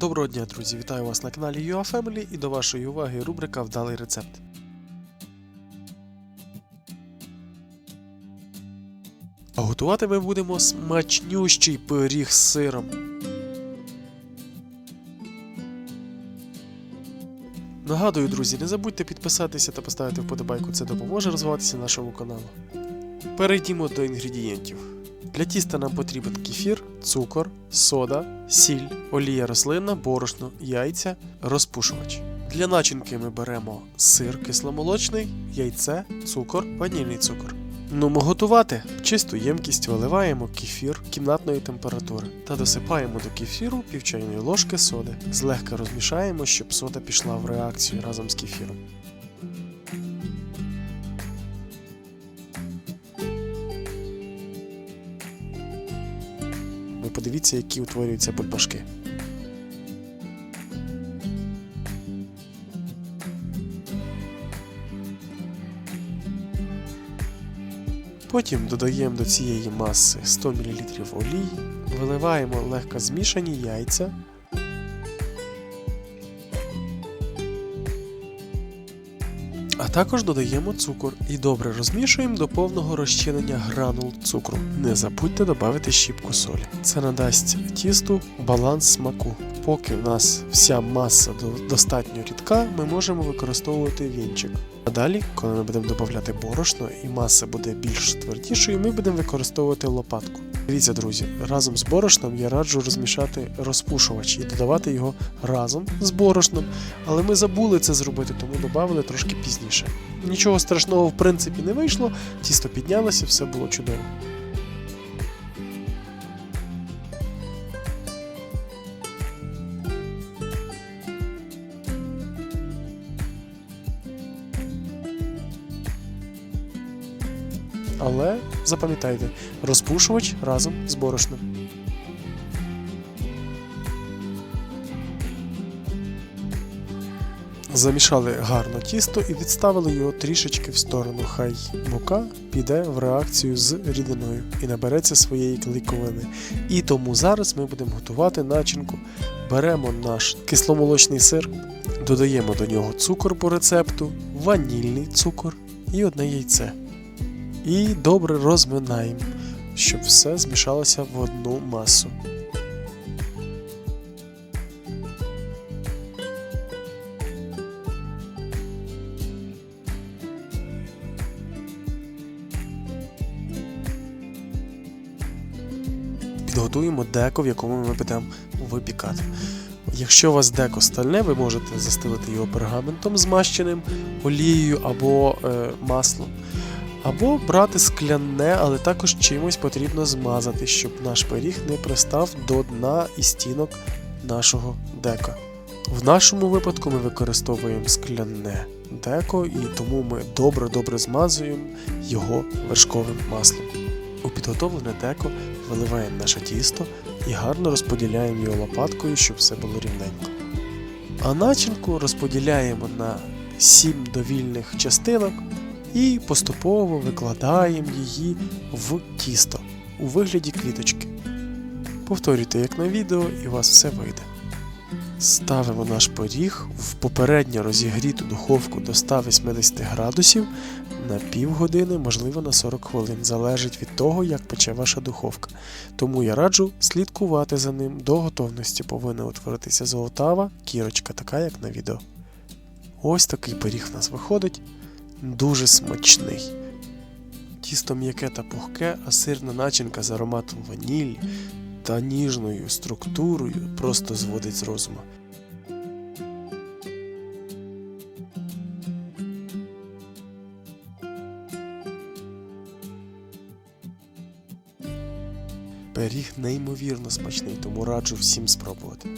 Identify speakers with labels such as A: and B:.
A: Доброго дня, друзі! Вітаю вас на каналі UAFamily і до вашої уваги рубрика Вдалий рецепт. А готувати ми будемо смачнющий пиріг з сиром. Нагадую, друзі, не забудьте підписатися та поставити вподобайку, це допоможе розвиватися нашому каналу. Перейдімо до інгредієнтів. Для тіста нам потрібен кефір, цукор, сода, сіль, олія рослинна, борошно, яйця, розпушувач. Для начинки ми беремо сир кисломолочний, яйце, цукор, ванільний цукор. Нумо готувати. Чисту ємкість виливаємо кефір кімнатної температури та досипаємо до кефіру пів чайної ложки соди. Злегка розмішаємо, щоб сода пішла в реакцію разом з кефіром. Подивіться, які утворюються бульбашки. Потім додаємо до цієї маси 100 мл олії, виливаємо легко змішані яйця. А також додаємо цукор і добре розмішуємо до повного розчинення гранул цукру. Не забудьте додати щіпку солі. Це надасть тісту баланс смаку. Поки в нас вся маса достатньо рідка, ми можемо використовувати вінчик. А далі, коли ми будемо додавати борошно і маса буде більш твердішою, ми будемо використовувати лопатку. Дивіться, друзі, разом з борошном я раджу розмішати розпушувач і додавати його разом з борошном. Але ми забули це зробити, тому додали трошки пізніше. Нічого страшного в принципі не вийшло, тісто піднялося, все було чудово. Але запам'ятайте, розпушувач разом з борошном. Замішали гарно тісто і відставили його трішечки в сторону. Хай мука піде в реакцію з рідиною і набереться своєї клейковини. І тому зараз ми будемо готувати начинку. Беремо наш кисломолочний сир, додаємо до нього цукор по рецепту, ванільний цукор і одне яйце. І добре розминаємо, щоб все змішалося в одну масу. Підготуємо деко, в якому ми будемо випікати. Якщо у вас деко стальне, ви можете застелити його пергаментом змащеним, олією або е, маслом. Або брати скляне, але також чимось потрібно змазати, щоб наш пиріг не пристав до дна і стінок нашого дека. В нашому випадку ми використовуємо скляне деко, і тому ми добре-добре змазуємо його вершковим маслом. У підготовлене деко виливаємо наше тісто і гарно розподіляємо його лопаткою, щоб все було рівненько. А начинку розподіляємо на 7 довільних частинок і поступово викладаємо її в тісто у вигляді квіточки. Повторюйте як на відео, і у вас все вийде. Ставимо наш пиріг в попередньо розігріту духовку до 180 градусів на півгодини, можливо на 40 хвилин. Залежить від того, як пече ваша духовка. Тому я раджу слідкувати за ним до готовності повинна утворитися золотава кірочка, така як на відео. Ось такий пиріг в нас виходить. Дуже смачний. Тісто м'яке та пухке, а сирна начинка з ароматом ванілі та ніжною структурою просто зводить з розуму. Пиріг неймовірно смачний, тому раджу всім спробувати.